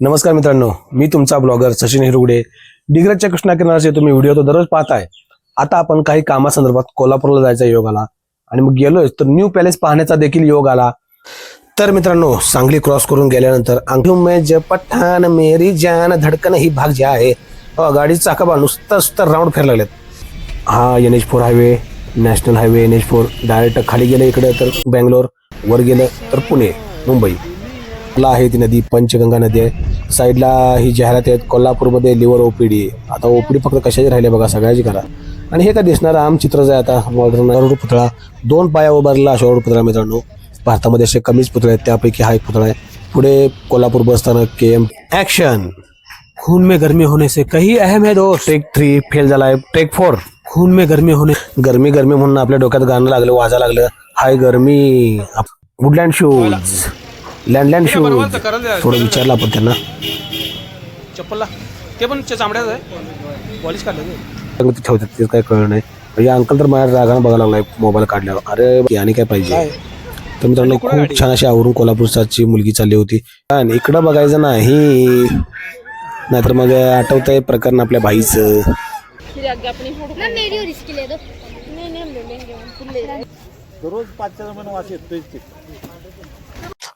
नमस्कार मित्रांनो मी तुमचा ब्लॉगर सचिन हिरुगडे. डिग्रजच्या कृष्णा किनाराचे तुम्ही व्हिडिओ तर दररोज पाहताय. आता आपण काही कामासंदर्भात कोल्हापूरला जायचा योग आला. आणि मग गेलोय तर न्यू पॅलेस पाहण्याचा देखील योग आला. तर मित्रांनो सांगली क्रॉस करून गेल्यानंतर आंखों पठाण मेरी जान धडकन ही भाग जे आहे गाडी गाडीचं चाकाबा नुसतं नुसतं राऊंड फिरायला लागलेत. हा N H four highway national highway N H four direct खाली गेलं इकडे तर बँगलोर वर गेलं तर पुणे मुंबई. कुठला आहे ती नदी पंचगंगा नदी आहे. साईडला ही जाहिरात आहेत कोल्हापूरमध्ये लिव्हर ओपीडी आता ओपीडी फक्त कशाची राहिले बघा सगळ्याची करा. आणि हे का दिसणार आम चित्र आहे आता मॉडर्न पुतळा. दोन पाया उभारला अशा पुतळा मित्रांनो. भारतामध्ये असे कमीच पुतळे आहेत त्यापैकी हा एक पुतळा आहे. पुढे कोल्हापूर बस स्थानक के एम ॲक्शन खून में गर्मी होने से काही अहम है दोस्त टेक थ्री फेल झाला आहे टेक फोर खून में गर्मी होने गर्मी गर्मी म्हणून आपल्या डोक्यात गाणं लागलं वाजा लागलं. हाय गरमी. वुडलँड शूज लँडलँड शूज थोडं विचारलं आपण त्यांना चप्पलला ते पण चामड्याचं आहे पॉलिश काढलं ते ठेवतात ते काय कळलं नाही म्हणजे अंकल तर माझ्या रागानं बघायला लागलाय मोबाईल काढल्यावर अरे आणि काय पाहिजे तर मित्रांनो खूप छान अशी आवरून कोल्हापूरची मुलगी चालली होती आणि इकडं बघायचं नाही नाहीतर मग आठवतंय प्रकरण आपल्या भाईचं ना मेरी और इसकी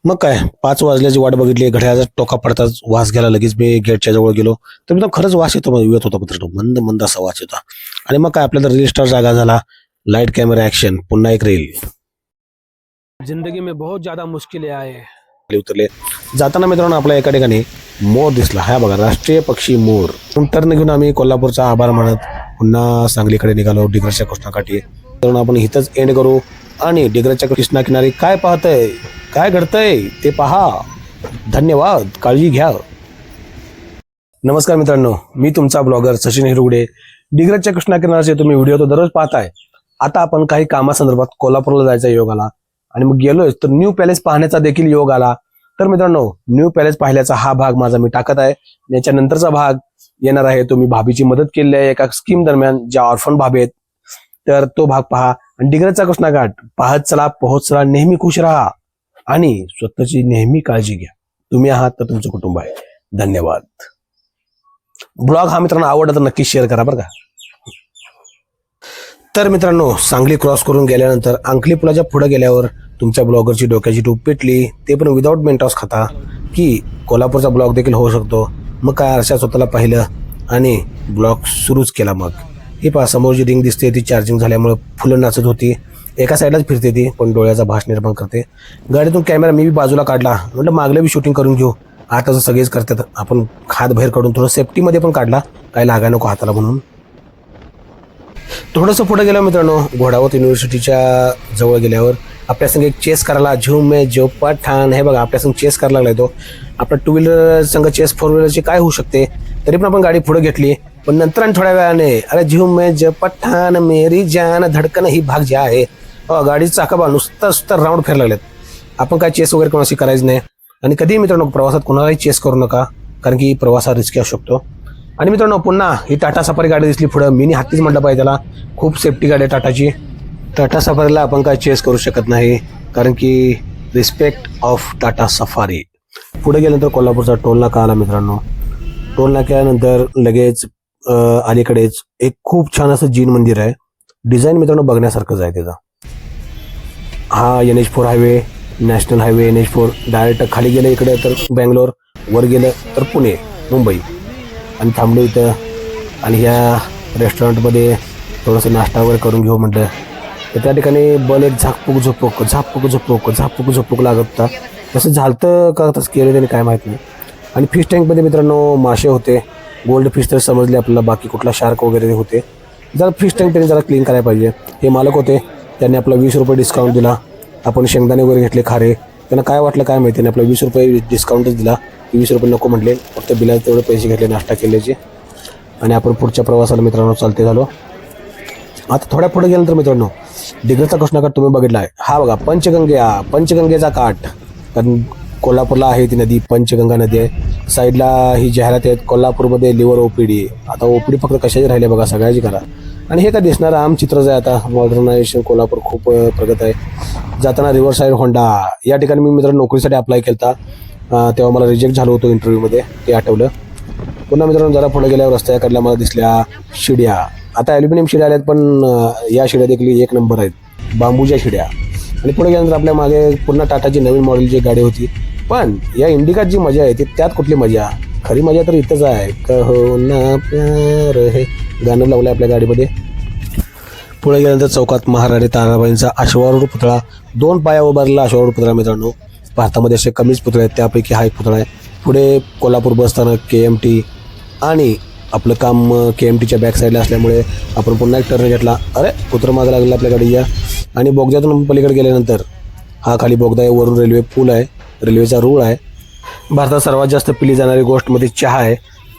मग काय पाच वाजल्याची वाट बघितली घड्याळाचा टोका पडताच वास घ्यायला लगेच मी गेटच्या जवळ गेलो. तर मित्रांनो खरंच वास येतो येत होता मित्रांनो मंद मंद असा वास येतो. आणि मग काय आपल्याला रील स्टार जागा झाला. लाइट कॅमेरा ऍक्शन पुन्हा एक रील जिंदगी में बहुत ज्यादा मुश्किलें खाली उतरले. जाताना मित्रांनो आपल्या एका ठिकाणी मोर दिसला. हा बघा राष्ट्रीय पक्षी मोर. टर्न घेऊन आम्ही कोल्हापूरचा आभार मानत पुन्हा सांगलीकडे निघालो डिग्रजच्या कृष्णाकाठी. तर आपण इथंच एंड करू. आणि डिग्रजच्या कृष्णा किनारी काय पाहतंय? काय घडतंय ते पहा. धन्यवाद. काळजी घ्या. नमस्कार मित्रांनो मी तुमचा ब्लॉगर सचिन हिरुगडे. डिग्रजच्या कृष्णा किनाराचे तुम्ही व्हिडिओ तर दररोज पाहताय. आता आपण काही कामासंदर्भात कोल्हापूरला जायचा योग आला आणि मग गेलोय तर न्यू पॅलेस पाहण्याचा देखील योग आला. तर मित्रांनो न्यू पॅलेस पाहिल्याचा हा भाग माझा मी टाकत आहे. याच्या नंतरचा भाग येणार आहे तुम्ही भाभीची मदत केली आहे एका स्कीम दरम्यान ज्या ऑर्फन भाभी आहेत. तर तो भाग पहा. आणि डिग्रजचा कृष्णाघाट पाहत चला पोहोच चला नेहमी खुश राहा. आणि स्वतःची नेहमी काळजी घ्या. तुम्ही आहात तर तुमचं कुटुंब आहे. धन्यवाद. ब्लॉग हा मित्रांनो आवडला तर नक्की शेअर करा बरं का. तर मित्रांनो सांगली क्रॉस करून गेल्यानंतर अंकली पुलाच्या पुढे गेल्यावर तुमच्या ब्लॉगरची डोक्याची टूप पेटली. ते पण विदाऊट मेंटॉस खाता. की कोल्हापूरचा ब्लॉग देखील होऊ शकतो. मग काय आरशा स्वतःला पाहिलं आणि ब्लॉग सुरूच केला मग. हे पहा समोर जी रिंग दिसते ती चार्जिंग झाल्यामुळे फुलं नाचत होती. एका साईडलाच फिरते ती पण डोळ्याचा भास निर्माण करते. गाडीतून कॅमेरा मी बी बाजूला काढला. म्हटलं मागलं बी शूटिंग करून घेऊ. आता सगळेच करतात. आपण हात बाहेर काढून थोडं सेफ्टीमध्ये पण काढला. काय लागा नको हाताला म्हणून. थोडंसं पुढे गेलं मित्रांनो घोडावत युनिव्हर्सिटीच्या जवळ गेल्यावर. आपल्यासंग एक चेस करायला झूम मे जो पठाण हे बघा आपल्यासंग चेस करायला लागलाय तो. आपला टू व्हीलर संघ चेस फोर व्हीलरची काय होऊ शकते? तरी पण आपण गाडी पुढे घेतली. पण नंतर आणि थोड्या वेळाने अरे झूम मे ज पठाण मेरी जान धडकन ही भाग जे आहे. अहो, गाडीचं चाकाबा नुसतं नुसतं राऊंड फिरायला लागलेत आपण काय चेस वगैरे कोणाशी करायचं नाही. आणि कधीही मित्रांनो प्रवासात कोणालाही चेस करू नका कारण की प्रवास हा रिस्की असू शकतो. आणि मित्रांनो पुन्हा ही टाटा सफारी गाडी दिसली पुढं. मिनी हत्तीच म्हटलं पाहिजे त्याला. खूप सेफ्टी गाडी आहे टाटाची. टाटा सफारीला आपण काय चेस करू शकत नाही कारण की रिस्पेक्ट ऑफ टाटा सफारी. पुढे गेल्यानंतर कोल्हापूरचा टोल नाका आला मित्रांनो. टोल नाक्यानंतर लगेच अलीकडेच एक खूप छान असं जीन मंदिर आहे. डिझाईन मित्रांनो बघण्यासारखंच आहे त्याचा. हा N H four highway national highway N H four direct खाली गेलं इकडे तर बँगलोर वर गेलं तर पुणे मुंबई. आणि थांबलो इथं. आणि ह्या रेस्टॉरंटमध्ये थोडंसं नाश्ता वगैरे करून घेऊ म्हटलं. तर त्या ठिकाणी बल एक झाकपूक झोपूक झाकपूक झोपूक झाकपूक झोपूक लागत होता. तसं झालतं का तसं केलं त्याने काय माहीत नाही. आणि फिश टँकमध्ये मित्रांनो मासे होते. गोल्ड फिश तर समजले आपल्याला बाकी कुठला शार्क वगैरे होते. जरा फिश टँक त्यांनी जरा क्लीन करायला पाहिजे. हे मालक होते. त्यांनी आपला वीस रुपये डिस्काउंट दिला. आपण शेंगदाणे वगैरे घेतले खारे. त्यांना काय वाटलं काय माहिती? नाही आपला वीस रुपये डिस्काउंटच दिला. वीस रुपये नको म्हटले. फक्त बिलाचे तेवढे पैसे घेतले नाश्ता केल्याचे. आणि आपण पुढच्या प्रवासाला मित्रांनो चालते झालो. आता थोड्या पुढे गेल्यानंतर मित्रांनो डिग्रजचा कृष्णाघाट तुम्ही बघितला आहे हा बघा पंचगंगे पंचगंगेचा काठ. कारण कोल्हापूरला आहे ती नदी पंचगंगा नदी आहे. साईडला ही जाहिरात आहेत कोल्हापूरमध्ये लिव्हर ओपीडी. आता ओपीडी फक्त कशाची राहिले बघा सगळ्याची करा. आणि हे काय दिसणार आम चित्रच आहे आता मॉडर्नायझेशन कोल्हापूर खूप प्रगत आहे. जाताना रिव्हर साईड होंडा या ठिकाणी मी मित्र नोकरीसाठी अप्लाय केला तेव्हा मला रिजेक्ट झालो होतो इंटरव्ह्यूमध्ये ते आठवलं. पुन्हा मित्रांनो जरा पुढे गेल्यावर रस्त्याकडल्या मला दिसल्या शिड्या. आता ॲल्युमिनियम शिड्या आल्यात पण या शिड्या देखील एक नंबर आहेत. बांबूच्या शिड्या. आणि पुढे गेल्यानंतर आपल्या मागे पुन्हा टाटाची नवीन मॉडेलची गाडी होती. पण या इंडिकात जी मजा आहे ती त्यात कुठली मजा? खरी मजा तर इथंच आहे. कहो ना प्यार हे. गाणं लावलं आपल्या गाडीमध्ये. पुढे गेल्यानंतर चौकात महाराणी ताराबाईंचा अश्वारूढ पुतळा दोन पाया उभारलेला अश्वारूढ पुतळा मित्रांनो. भारतामध्ये असे कमीच पुतळे आहेत त्यापैकी हा एक पुतळा आहे. पुढे कोल्हापूर बसताना के एम टी आणि आपलं काम के एम टीच्या बॅक साईडला असल्यामुळे आपण पुन्हा एक टर्न घेतला. अरे कुत्र मागं लागलं आपल्या गाडीच्या. आणि बोगद्यातून पलीकडे गेल्यानंतर हा खाली बोगदा आहे वरून रेल्वे पूल आहे. रेल्वेचा रूळ आहे. भारतात सर्वात जास्त पिली जाणारी गोष्टमध्ये चहा आहे.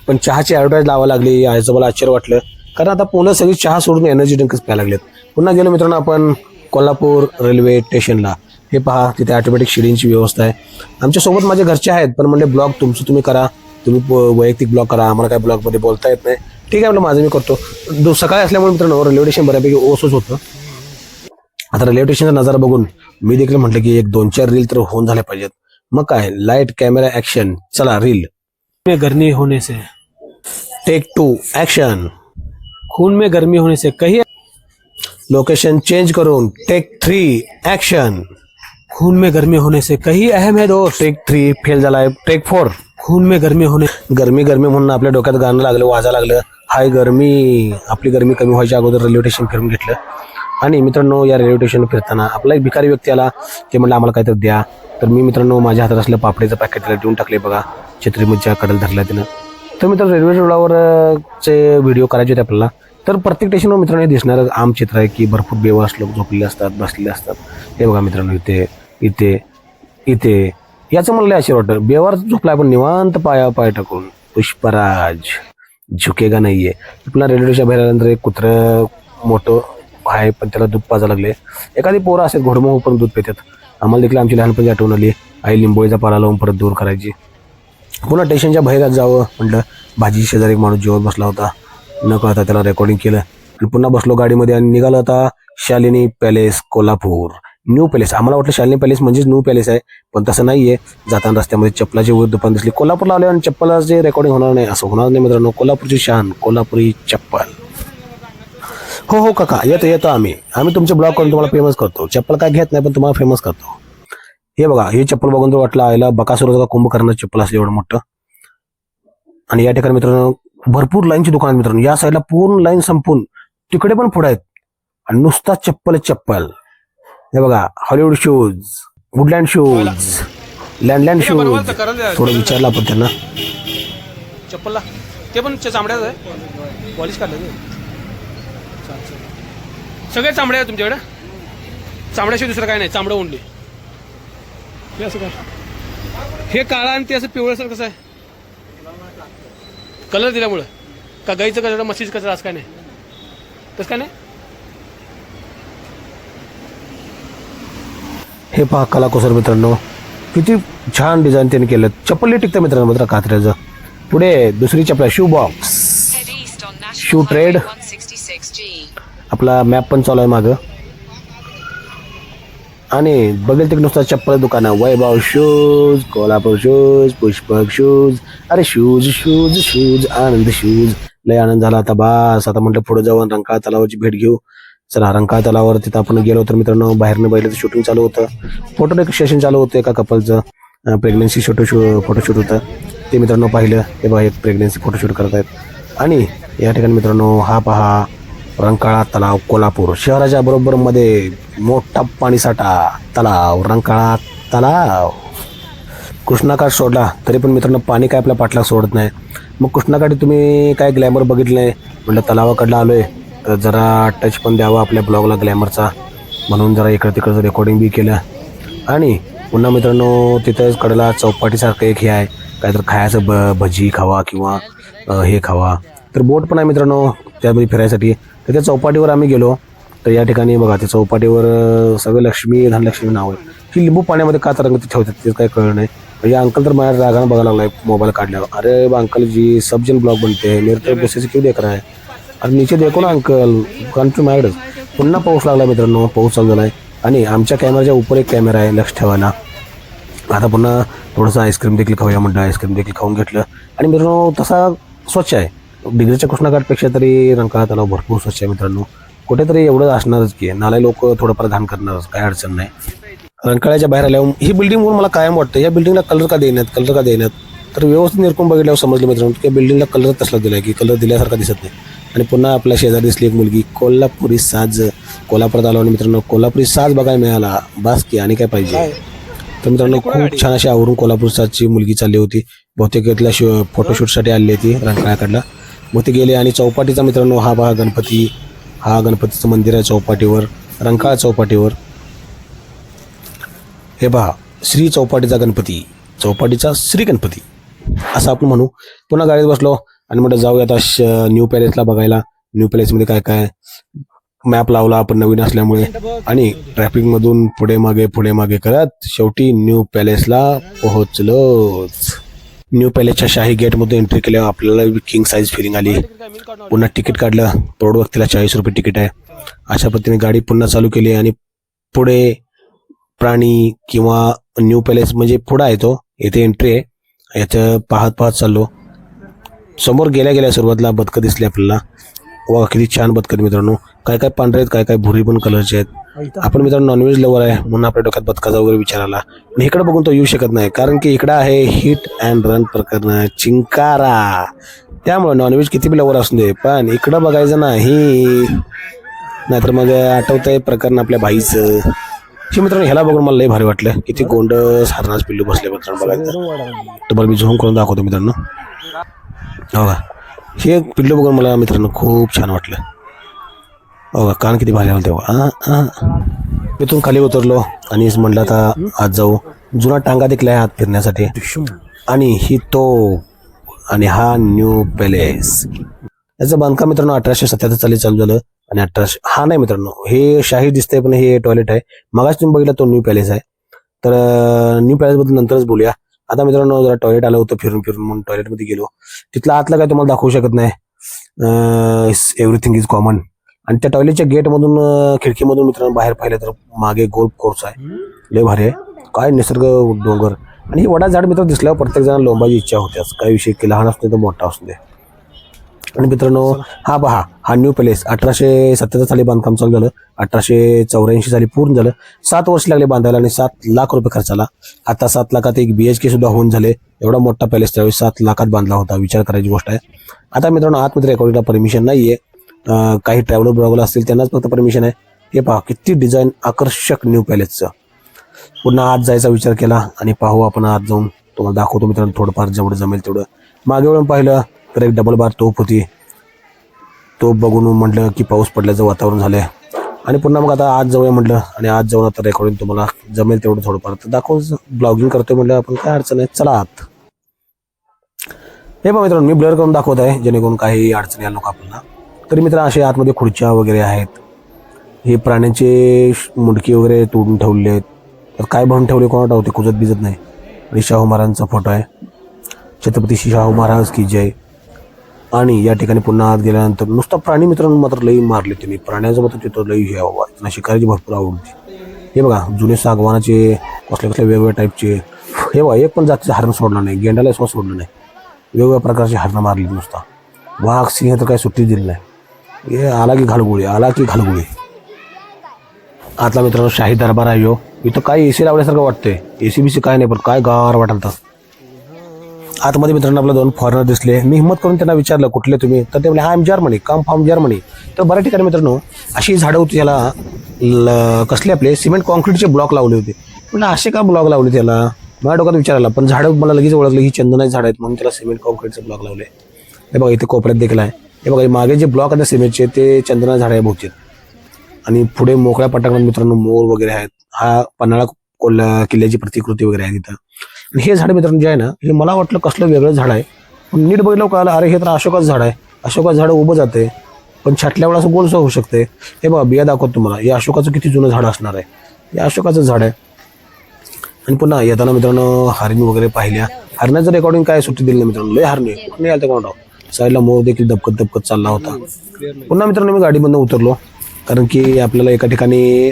पण चहाची ॲडव्हर्टाईज लावा लागली याचं मला आश्चर्य वाटलं. कारण आता पुन्हा सगळी चहा सोडून एनर्जी ड्रिंकच प्यायला लागलेत. पुन्हा गेलो मित्रांनो आपण कोल्हापूर रेल्वे स्टेशनला हे पहा तिथे ऑटोमॅटिक शिडींची व्यवस्था आहे. आमच्यासोबत माझे घरचे आहेत पण म्हणजे ब्लॉग तुमचं तुम्ही करा. तुम्ही वैयक्तिक ब्लॉग करा. आम्हाला काय ब्लॉगमध्ये बोलता येत नाही. ठीक आहे आपलं माझं मी करतो. सकाळी असल्यामुळे मित्रांनो रेल्वे स्टेशन बऱ्यापैकी ओसच होतं. आता रेल्वे स्टेशनचा नजारा बघून मी देखील म्हटलं की एक दोन चार रील तर होऊन झाल्या पाहिजेत. मग काय? लाइट कॅमेरा ऍक्शन चला रील होने से टेक टू ऍक्शन खून में गर्मी होने से कहीं लोकेशन चेंज करून टेक थ्री ऍक्शन खून में गर्मी होने से कहीं अहम है दोस्त टेक थ्री फेल झालाय टेक फोर खून में गर्मी होने गरमी गरमी म्हणून आपल्या डोक्यात गाणं लागलं वाजा लागलं. हाय गरमी आपली गरमी कमी व्हायच्या अगोदर रेल्वे स्टेशन फिरून घेतलं. आणि मित्रांनो या रेल्वे स्टेशन फिरताना आपला एक भिकारी व्यक्ती आला ते म्हणलं आम्हाला काहीतरी द्या. तर मी मित्रांनो माझ्या हातात असलं पापडीचं पॅकेट त्याला देऊन टाकले बघा. छत्रीमधच्या कडल धरला तिनं तर मित्रांनो रेल्वे रुळावर अं, चे व्हिडिओ करायचे होते आपल्याला. तर प्रत्येक स्टेशनवर मित्रांनो दिसणारं आम चित्र आहे की भरपूर बेवास लोक झोपलेले असतात बसलेले असतात. हे बघा मित्रांनो इथे इथे इथे. याचं म्हणलं असे वाटतं बेवार झोपला आपण निवांत पाया पाय टाकून पुष्पराज झुकेगा नाहीये. पुन्हा रेल्वेच्या बाहेर आल्यानंतर एक कुत्रं मोठं आहे पण त्याला दूध पाजा लागले. एखादी पोरं असेल घोडमोह पण दूध पितात. आम्हाला देखील आमची लहानपणी आठवण आली. आई लिंबोळीचा पाला लावून परत दूर करायची. पुन्हा स्टेशनच्या बाहेर जावं म्हटलं भाजी शेजारी एक माणूस जेवत बसला होता. नको आता त्याला रेकॉर्डिंग केलं. आणि पुन्हा बसलो गाडीमध्ये आणि निघालो आता Shalini palace Kolhapur. New palace. आम्हाला वाटलं शालिनी पॅलेस म्हणजेच न्यू पॅलेस आहे पण तसं नाहीये. जाताना रस्त्यामध्ये चप्पलाची वर दुकान दिसली. कोल्हापूरला आले आणि चप्पलाचे रेकॉर्डिंग होणार नाही असं होणार नाही मित्रांनो. कोल्हापूरची शान कोल्हापुरी चप्पल. हो हो काका येतो येतो आम्ही. आम्ही तुमचे ब्लॉग करून तुम्हाला फेमस करतो. चप्पल काय घेत नाही पण तुम्हाला फेमस करतो. हे बघा हे चप्पल बघून तर वाटलं आयला बकासुराचा कुंभ चप्पल असलं एवढं मोठं. आणि या ठिकाणी मित्रांनो भरपूर लाईनची दुकान आहेत मित्रांनो. या साईडला पूर्ण लाईन संपून तिकडे पण पुढे आहेत. आणि नुसता चप्पल चप्पल. हे बघा हॉलिवूड शूज वुडलँड शूज लँडलँड शूज थोडं विचारलं आपण त्यांना. चप्पलला. ते पण चे- चामड्याचं आहे. पॉलिश काढलं. सगळे चामडे आहे तुमच्याकडे? चामड्याशिवाय दुसरं काय नाही. चामडं ओनली हे असं काय? हे काळा आणि ते असं पिवळं सर कसं आहे. कलर दिल्यामुळं. का गाईचं कचरा म्हशीचं कचरा असं काय नाही? तसं काय नाही? हे पहा कलाकुसर मित्रांनो. किती छान डिझाईन त्यांनी केलं. चप्पल टिकतं मित्रांनो मित्र कात्र्याचं. पुढे दुसरी चप्पल शू बॉक्स. Highway 166G. आपला मॅप पण चालू आहे मागं. आणि बघेल तिकडे नुसतं चप्पल दुकान आहे Vaibhav shoes Kolhapur shoes Pushpak shoes अरे shoes shoes shoes Anand shoes लय आनंद झाला आता बास. आता म्हटलं पुढे जाऊन रंकाळ तलावाची भेट घेऊ. चला रंकाळ तलावावर तिथं आपण गेलो तर मित्रांनो बाहेरनं बैलाचं शूटिंग चालू होतं. फोटो सेशन चालू होतं एका कपलचं प्रेग्नन्सी शूट शू फोटोशूट होतं. ते मित्रांनो पाहिलं. हे बघा एक प्रेग्नन्सी फोटोशूट करत आहेत आणि या ठिकाणी मित्रांनो हा पहा. रंकाळा तलाव कोल्हापूर. शहराच्या बरोबर मध्ये मोठा पाणीसाठा तलाव रंकाळा तलाव. कृष्णाकाठ सोडला तरी पण मित्रांनो पाणी काय आपल्या पाठला सोडत नाही. मग कृष्णाकाठी तुम्ही काय ग्लॅमर बघितलं आहे म्हटलं तलावाकडला आलो आहे तर जरा टच पण द्यावा आपल्या ब्लॉगला ग्लॅमरचा म्हणून जरा इकडं तिकडचं रेकॉर्डिंग बी केलं. आणि पुन्हा मित्रांनो तिथंच कडला चौपाटीसारखं एक हे आहे. काहीतरी खायचं ब भजी खावा किंवा हे खावा. तर बोट पण आहे मित्रांनो. त्यामध्ये फिरायसाठी. तर त्या चौपाटीवर आम्ही गेलो. तर या ठिकाणी बघा त्या चौपाटीवर सगळं लक्ष्मी धनलक्ष्मी नाव आहे. ही लिंबू पाण्यामध्ये का तर ठेवतात ते काय कळलं नाही. म्हणजे अंकल तर माझ्या रागानं बघायला लागलाय मोबाईल काढल्यावर. अरे अंकल जी सबजन ब्लॉक बनते. मेरे तर बसेस क्यू देख रहा है? अरे नीचे देखो ना अंकल. कन्फ्युमाइडच पुन्हा पाऊस लागला मित्रांनो. पाऊस चालू झालाय. आणि आमच्या कॅमेराच्या उपर एक कॅमेरा आहे लक्ष ठेवायला. आता पुन्हा थोडंसं आईस्क्रीम देखील खाऊया म्हणलं. आईस्क्रीम देखील खाऊन घेतलं. आणि मित्रांनो तसा स्वच्छ आहे. डिग्रीच्या कृष्णाघाटपेक्षा तरी रंकाळा तलाव भरपूर स्वच्छ आहे मित्रांनो. कुठेतरी एवढं असणारच की नाले लोक थोडंफार घाण करणारच काय अडचण नाही. रंकाळ्याच्या बाहेर आल्यावर ही बिल्डिंग म्हणून मला कायम वाटतं या बिल्डिंगला कलर का देण्यात कलर का देण्यात तर व्यवस्थित निरकून बघितल्यावर समजलं मित्रांनो की बिल्डिंगला कलर तसला दिला की कलर दिल्यासारखा दिसत नाही. आणि पुन्हा आपल्या शेजारी दिसली एक मुलगी कोल्हापुरी साज. कोल्हापुरात आलो आणि मित्रांनो कोल्हापुरी साज बघायला मिळाला. बास की आणि काय पाहिजे? तर मित्रांनो खूप छान अशी आवरून कोल्हापूर साजची मुलगी चालली होती. बहुतेक इथल्या शो फोटोशूटसाठी आली होती रंकाळ्याकडला मग ते गेले आणि चौपाटीचा मित्रांनो हा बघा गणपती. हा गणपतीचं मंदिर आहे चौपाटीवर रंकाळा चौपाटीवर. हे पहा श्री चौपाटीचा गणपती चौपाटीचा श्री गणपती. असं आपण म्हणू. पुन्हा गाडीत बसलो आणि म्हटलं जाऊया आता श- न्यू पॅलेसला बघायला. न्यू पॅलेसमध्ये काय काय? मॅप लावला आपण नवीन असल्यामुळे. आणि ट्रॅफिकमधून पुढे मागे पुढे मागे करत शेवटी न्यू पॅलेसला पोहोचलोच. न्यू पॅलेसच्या शाही गेटमधून एंट्री केल्यावर आपल्याला किंग साईज फिलिंग आली. पुन्हा तिकीट काढलं. प्रौढ व्यक्तीला चाळीस रुपये तिकीट आहे. अशा पद्धतीने गाडी पुन्हा चालू केली आणि पुढे प्राणी किंवा न्यू पॅलेस म्हणजे पुढं आहे तो. येथे एंट्री आहे. याचं पाहत पाहत चाललो. समोर गेल्या गेल्या सुरुवातीला बदकं दिसली आपल्याला. वा किती छान बदकं मित्रांनो. काय काय पांढरे आहेत काय काय भुरी पण कलरचे आहेत. आपण मित्रांनो नॉनव्हेज लवर आहे म्हणून आपल्या डोक्यात बदकाचा वगैरे विचार आला. आणि इकडे बघून तो येऊ शकत नाही कारण की इकडं आहे हिट अँड रन प्रकरण चिंकारा. त्यामुळे नॉनव्हेज किती बी लवर असू दे पण इकडं बघायचं नाही. नाहीतर मग आठवतंय प्रकरण आपल्या भाईचं. हे मित्रांनो ह्याला बघून मला लय भारी वाटलं. किती गोंड सारनाच पिल्लू बसले मित्रांनो बघायचं तुम्हाला मी झूम करून दाखवतो मित्रांनो. हो का? हे पिल्लू बघून मला मित्रांनो खूप छान वाटलं. बघा कान किती भाले तेव्हा आ, इथून खाली उतरलो आणि म्हणलं आता आज जाऊ. जुना टांगा देखील आहे फिरण्यासाठी. आणि ही तो आणि हा न्यू पॅलेस. याचं बांधकाम मित्रांनो अठराशे सत्याहत्तर साली चालू झालं. आणि अठराशे हा नाही मित्रांनो हे शाही दिसतंय पण हे टॉयलेट आहे. मगाच तुम्ही बघितलं तो न्यू पॅलेस आहे. तर न्यू पॅलेस बद्दल नंतरच बोलूया. आता मित्रांनो जरा टॉयलेट आलं होतं फिरून फिरून म्हणून टॉयलेटमध्ये गेलो. तिथला आतला काय तुम्हाला दाखवू शकत नाही. एव्हरीथिंग इज कॉमन आणि त्या टॉयलेटच्या गेटमधून खिडकीमधून मित्रांनो बाहेर पाहिलं तर मागे गोल्फ कोर्स आहे. लय भारी आहे. काय निसर्ग डोंगर. आणि ही वडा झाड मित्र दिसल्यावर प्रत्येक जण लोंबाची इच्छा होत्याच काही विषय की लहान असते तर मोठा असू दे. आणि मित्रांनो हा पहा हा न्यू पॅलेस. अठराशे सत्याहत्तर साली बांधकाम चालू झालं. अठराशे चौऱ्याऐंशी साली पूर्ण झालं. सात वर्ष लागले बांधायला आणि सात लाख रुपये खर्च आला आता सात लाखात एक बी एच के सुद्धा होऊन झाले. एवढा मोठा पॅलेस त्यावेळी सात लाखात बांधला होता. विचार करायची गोष्ट आहे. आता मित्रांनो आतमध्ये रेकॉर्डिंगला परमिशन नाही आहे काही ट्रॅव्हलर ब्लॉगला असतील त्यांनाच फक्त परमिशन आहे. हे पहा किती डिझाईन आकर्षक न्यू पॅलेसचं पुन्हा आत जायचा विचार केला आणि पाहू आपण आत जाऊन. तुम्हाला दाखवतो मित्रांनो थोडंफार जेवढं जमेल तेवढं. मागे वळून पाहिलं तर एक डबल बार तोफ होती. तोफ बघून म्हटलं की पाऊस पडल्याचं वातावरण झालं आहे आणि पुन्हा मग आता आज जाऊया म्हटलं आणि आज जाऊन आता रेकॉर्डिंग तुम्हाला जमेल तेवढं थोडंफार. तर दाखवून ब्लॉगिंग करतोय म्हटलं आपण काय अडचण आहे? चला आत. हे बघा मित्रांनो मी ब्लर करून दाखवत आहे जेणेकरून काही अडचणी आल्या लोक आपल्याला. तरी मित्र असे आतमध्ये खुर्च्या वगैरे आहेत. हे प्राण्यांचे श- मुंडके वगैरे तोडून ठेवले आहेत तर काय भरून ठेवले कोणा ते कुजत बिजत नाही. आणि शाहू महाराजांचा फोटो आहे. छत्रपती शाहू महाराज की जय. आणि या ठिकाणी पुन्हा आत गेल्यानंतर नुसता प्राणी मित्रांनो मात्र लई मारले त्यांनी प्राण्याचं मात्र तिथं लई हे बाबा त्यांना शिकारीची भरपूर आवड होती. हे बघा जुने सागवानाचे कसले कसले वेगवेगळ्या टाईपचे हे बघा एक पण जातीचं हरण सोडलं नाही. गेंडाला सुद्धा सोडलं नाही. वेगवेगळ्या प्रकारचे हरणं मारली नुसता. वाघ सिंह तर काही सुट्टी दिली नाही. हे आला की घालगुळी आला की घालगुळी. आतला मित्रांनो शाही दरबार आहे यो. इथं काय ए सी लावल्यासारखं वाटतंय. बी सी काय नाही पण काय गार वाटलं आतमध्ये मित्रांनो आपल्याला दोन फॉरेनर दिसले. मी हिंमत करून त्यांना विचारलं कुठले तुम्ही? तर ते म्हणले हा M Germany. Come from Germany. तर बऱ्या ठिकाणी मित्रांनो अशी झाडं होती याला ल- कसले आपले सिमेंट कॉन्क्रीटचे ब्लॉक लावले होते. म्हणजे असे का ब्लॉक लावले त्याला मला डोक्यात विचारायला पण झाडं मला लगेच ओळखलं ही चंदनाची झाड आहेत म्हणून त्याला सिमेंट कॉन्क्रीटचे ब्लॉक लावले हे बघा इथे कोपऱ्यात देखील आहे. हे बघा हे मागे जे ब्लॉक आहेत सिमेंटचे ते चंदना झाड आहे बहुतेक. आणि पुढे मोकळ्या पटांगणात मित्रांनो मोर वगैरे आहेत. हा पन्हाळा कोल्हा किल्ल्याची प्रतिकृती वगैरे आहे तिथं. आणि हे झाड मित्रांनो जे आहे ना हे मला वाटलं कसलं वेगळं झाड आहे. पण नीट बघितलं कळालं अरे हे तर अशोकाचं झाड आहे. अशोकाचं झाड उभं जाते. पण छाटल्या वेळा असं गोलसं होऊ शकते. हे बघा बिया दाखवत तुम्हाला. हे अशोकाचं किती जुनं झाड असणार आहे. हे अशोकाचं झाड आहे. आणि पुन्हा येताना मित्रांनो हरिण वगैरे पाहिल्या. हरण्याचं रेकॉर्डिंग काय सुट्टी दिली मित्रांनो? लय हरणी. कुठे आलं कोण साईडला मोर देखील दबकत दबकत चालला होता. पुन्हा मित्रांनो मी गाडीमधनं उतरलो. कारण की आपल्याला एका ठिकाणी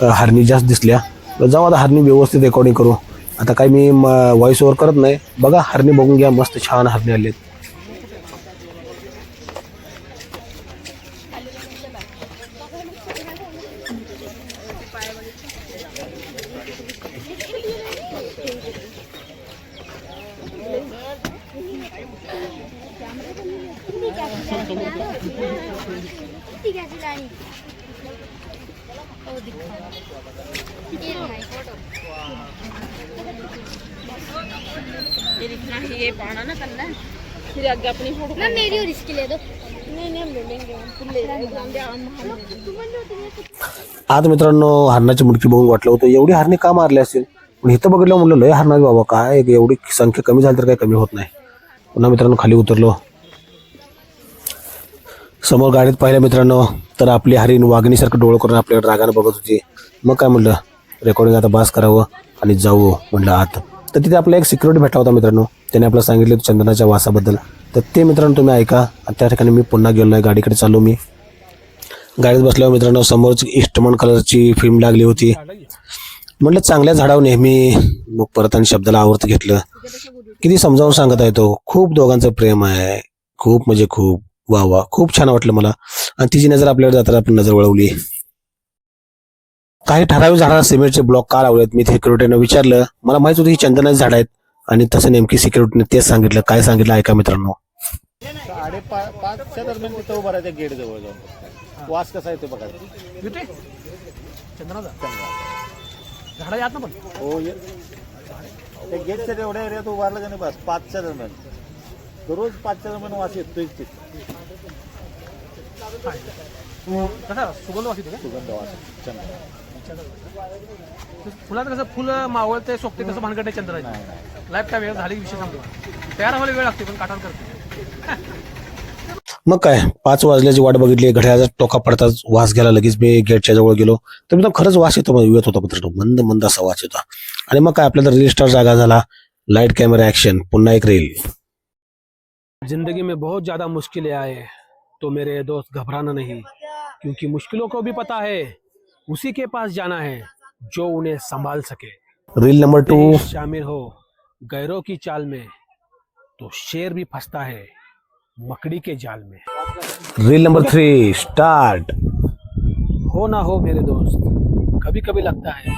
अ, हरणी जास्त दिसल्या. तर जाऊ आता हरणी व्यवस्थित रेकॉर्डिंग करू. आता काही मी व्हॉइस ओव्हर करत नाही. बघा हरणे बघून घ्या. मस्त छान हरणे आले आहेत आज ये दिखना ये पाना ना करना फिर आगे अपनी फोटो ना मेरी और इसकी ले दो मित्रांनो हरणाची मुडकी बघून वाटलं होतं एवढी हरणे का मारली असेल? पण इथं बघितलं म्हणलं लय हरणार बाबा काय एवढी संख्या कमी झाली तर काही कमी होत नाही. पुन्हा मित्रांनो खाली उतरलो. समोर गाडीत पाहिलं मित्रांनो तर आपली हरिण वाघणीसारखं डोळं करून आपल्याकडे रागानं बघत होती. मग काय म्हणलं? रेकॉर्डिंग आता बास करावं आणि जाऊ म्हणलं आत. तर तिथे आपला एक सिक्युरिटी भेटला होता मित्रांनो. त्याने आपल्याला सांगितलं चंदनाच्या वासाबद्दल. तर ते मित्रांनो तुम्ही ऐका. आणि त्या ठिकाणी मी पुन्हा गेलो आहे गाडीकडे चाललो मी. गाडीत बसल्यावर मित्रांनो समोरच इस्टमन कलरची फिल्म लागली होती. म्हटलं चांगल्या झाडावर नेहमी मग परत आणि शब्दाला आवर्त घेतलं. किती समजावून सांगत आहे तो खूप दोघांचं प्रेम आहे. खूप म्हणजे खूप. वा वा. खूप छान वाटलं मला. आणि तिची नजर आपल्याकडे जाताना आपण नजर वळवली. काही ठराविक झाडाला सिमेंटचे ब्लॉक का लावलेत मी सिक्युरिटीनं विचारलं. मला माहीत होतं ही चंदनाची झाड आहेत. आणि तसं नेमकी सिक्युरिटीने तेच सांगितलं. काय सांगितलं ऐका मित्रांनो. साडे पा पाचच्या दरम्यान तिथं उभं राहायचं गेट जवळ जाऊन. वास कसा येतो बघा. चंद्राचा झाडा यात ना पण. हो गेटच्या तेवढ्या एरियात उभारलं का नाही बस पाचच्या दरम्यान. दररोज वास येतोय तिथं कसा सुगंध वास येतो सुगंध वास चंद्र. फुलात कसं फुलं मावळते सोपते कसं भानगड नाही चंद्राची लाईफ टाईम वेळ झाली की विषय सांगतो तयार व्हायला वेळ लागते पण काटावर करते मग काय पाच वाजल्याची वाट बघितली घड्याळाचा टोका पडताच वास घ्यायला लगेच मी गेटच्या जवळ गेलो. तर मी खरंच वास येतो येत होता मित्रांनो मंद मंद असा वास येतो. आणि मग काय आपल्याला रील स्टार जागा झाला लाइट कॅमेरा ऍक्शन पुन्हा एक रील ज़िंदगी में बहुत ज़्यादा मुश्किलें आए तो मेरे दोस्त घबराना नहीं क्योंकि मुश्किलों को भी पता है उसी के पास जाना है जो उन्हें संभाल सके। रील नंबर टू शामिल हो गैरों की चाल में तो शेर भी फंसता है मकड़ी के जाल में। रील नंबर थ्री स्टार्ट हो ना हो मेरे दोस्त कभी कभी लगता है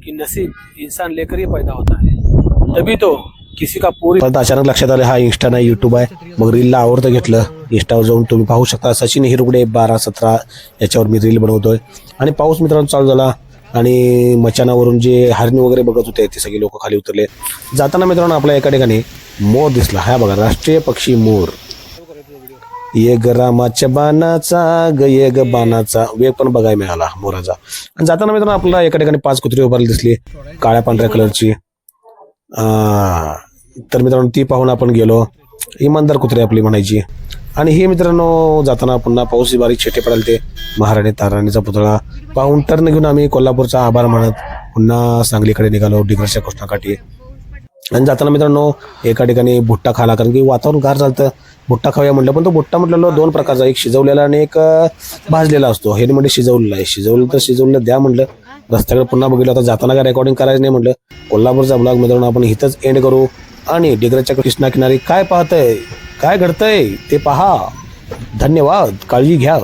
कि नसीब इंसान लेकर ही पैदा होता है। तभी तो किसी का पूरी अचानक लक्षात आलं हा इंस्टा नाही युट्यूब आहे. मग रीलला आवडतं घेतलं. इंस्टावर जाऊन तुम्ही पाहू शकता. सचिन हिरुगडे बारा सतरा याच्यावर मी रील बनवतोय. आणि पाऊस मित्रांनो चालू झाला. आणि मचानावरून जे हरणी वगैरे बघत होते ते सगळे लोक खाली उतरले. जाताना मित्रांनो आपल्या एका ठिकाणी मोर दिसला. हा बघा राष्ट्रीय पक्षी मोर. ये ग रामाच्या बाणाचा ग ये ग बाणाचा. वेग पण बघायला मिळाला मोराचा. आणि जाताना मित्रांनो आपल्याला एका ठिकाणी पाच कुत्री उभारली दिसली. काळ्या पांढऱ्या कलरची. आ, तर मित्रांनो ती पाहून आपण गेलो. इमानदार कुत्री आपली म्हणायची. आणि हे मित्रांनो जाताना पुन्हा पाऊस बारीक छेटे पडायला ते. महाराणी ताराणीचा पुतळा पाहून टर्न घेऊन आम्ही कोल्हापूरचा आभार मानत पुन्हा सांगलीकडे निघालो डिग्रसच्या कृष्णाकाठी आणि जाताना मित्रांनो एका ठिकाणी भुट्टा खाला कारण की वातावरण गार झालं भुट्टा खाऊया म्हटलं पण तो भुट्टा म्हटलेलो दोन प्रकारचा एक शिजवलेला आणि एक भाजलेला असतो. हे म्हणजे शिजवलेला आहे. शिजवलं तर शिजवलेलं द्या म्हटलं. रस्त्याकडे पुन्हा बघितलं आता जाताना काय रेकॉर्डिंग करायचं नाही म्हटलं. कोल्हापूरचा ब्लॉग मित्रांनो आपण इथंच एंड करू. आणि डिग्रजच्या कृष्णा किनारी काय पाहतंय? काय घडतंय? ते पहा. धन्यवाद. काळजी घ्या.